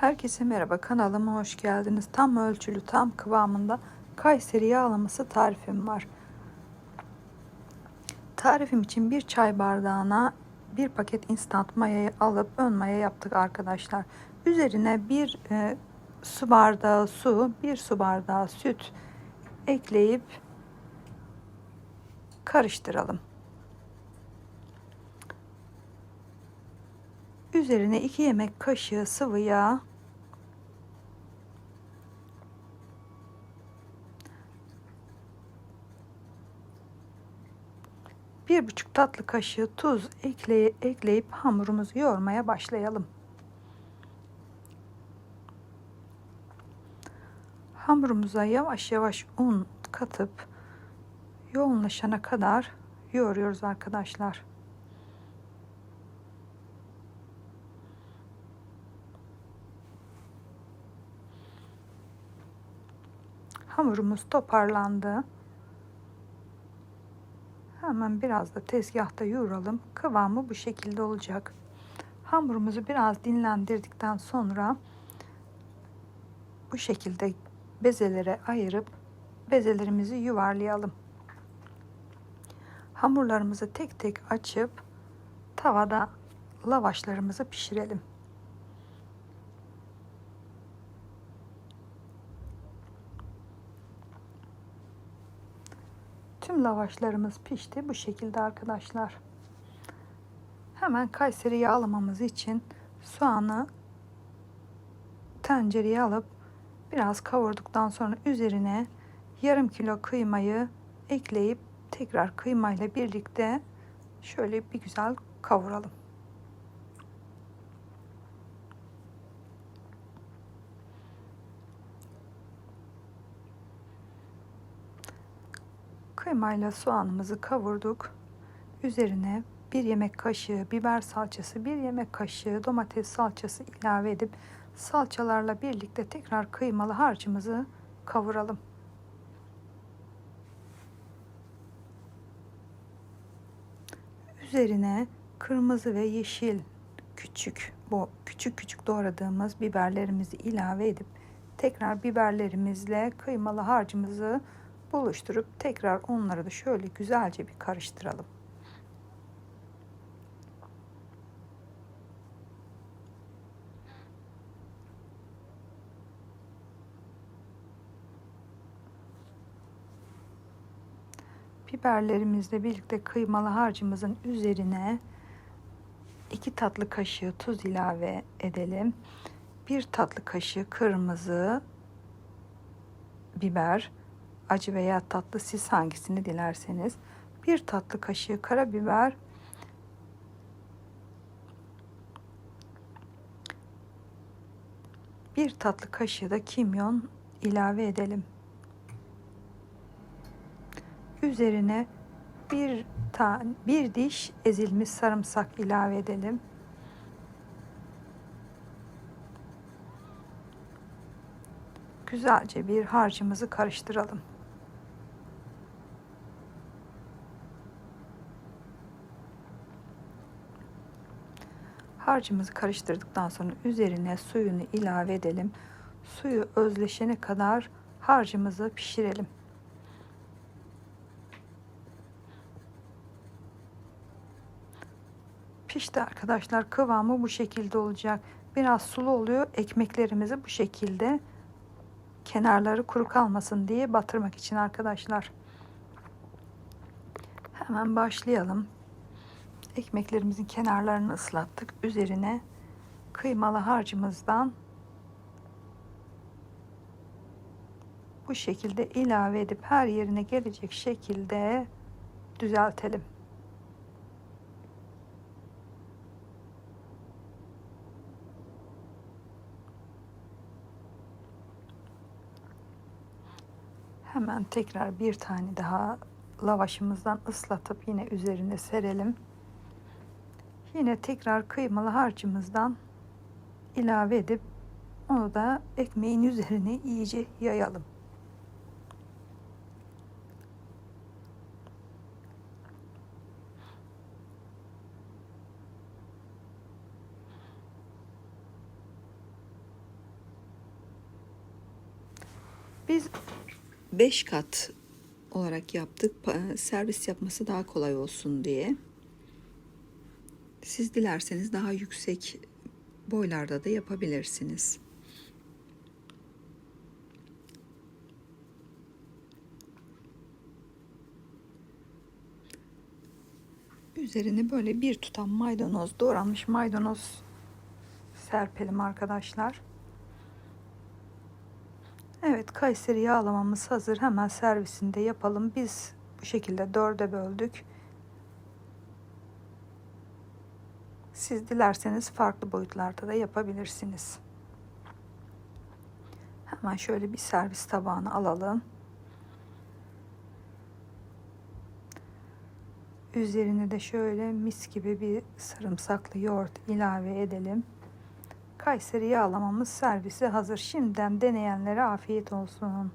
Herkese merhaba kanalıma hoş geldiniz. Tam ölçülü tam kıvamında Kayseri yağlaması tarifim var. Tarifim için bir çay bardağına bir paket instant mayayı alıp ön maya yaptık arkadaşlar. Üzerine bir e, su bardağı su, bir su bardağı süt ekleyip karıştıralım. Üzerine 2 yemek kaşığı sıvı yağ bir buçuk tatlı kaşığı tuz ekley ekleyip hamurumuzu yoğurmaya başlayalım. Hamurumuza yavaş yavaş un katıp yoğunlaşana kadar yoğuruyoruz arkadaşlar. Hamurumuz toparlandı. Hemen biraz da tezgahta yoğuralım. Kıvamı bu şekilde olacak. Hamurumuzu biraz dinlendirdikten sonra bu şekilde bezelere ayırıp bezelerimizi yuvarlayalım. Hamurlarımızı tek tek açıp tavada lavaşlarımızı pişirelim. Tüm lavaşlarımız pişti. Bu şekilde arkadaşlar. Hemen Kayseri yağlamamız için soğanı tencereye alıp biraz kavurduktan sonra üzerine yarım kilo kıymayı ekleyip tekrar kıymayla birlikte şöyle bir güzel kavuralım. Kıymayla soğanımızı kavurduk. Üzerine bir yemek kaşığı biber salçası, bir yemek kaşığı domates salçası ilave edip salçalarla birlikte tekrar kıymalı harcımızı kavuralım. Üzerine kırmızı ve yeşil küçük bu küçük küçük doğradığımız biberlerimizi ilave edip tekrar biberlerimizle kıymalı harcımızı buluşturup tekrar onları da şöyle güzelce bir karıştıralım. Biberlerimizle birlikte kıymalı harcımızın üzerine 2 tatlı kaşığı tuz ilave edelim. 1 tatlı kaşığı kırmızı biber, acı veya tatlı siz hangisini dilerseniz. 1 tatlı kaşığı karabiber, bir tatlı kaşığı da kimyon ilave edelim. Üzerine bir tane bir diş ezilmiş sarımsak ilave edelim. Güzelce bir harcımızı karıştıralım. Harcımızı karıştırdıktan sonra üzerine suyunu ilave edelim. Suyu özleşene kadar harcımızı pişirelim. Pişti arkadaşlar. Kıvamı bu şekilde olacak. Biraz sulu oluyor. Ekmeklerimizi bu şekilde kenarları kuru kalmasın diye batırmak için arkadaşlar. Hemen başlayalım. Ekmeklerimizin kenarlarını ıslattık. Üzerine kıymalı harcımızdan bu şekilde ilave edip her yerine gelecek şekilde düzeltelim. Hemen tekrar bir tane daha lavaşımızdan ıslatıp yine üzerine serelim. Yine tekrar kıymalı harcımızdan ilave edip onu da ekmeğin üzerine iyice yayalım. Biz 5 kat olarak yaptık. Servis yapması daha kolay olsun diye. Siz dilerseniz daha yüksek boylarda da yapabilirsiniz. Üzerine böyle bir tutam maydanoz, doğranmış maydanoz serpelim arkadaşlar. Evet, Kayseri yağlamamız hazır. Hemen servisinde yapalım. Biz bu şekilde dörde böldük. Siz dilerseniz farklı boyutlarda da yapabilirsiniz. Hemen şöyle bir servis tabağına alalım. Üzerine de şöyle mis gibi bir sarımsaklı yoğurt ilave edelim. Kayseri yağlamamız servisi hazır. Şimdiden deneyenlere afiyet olsun.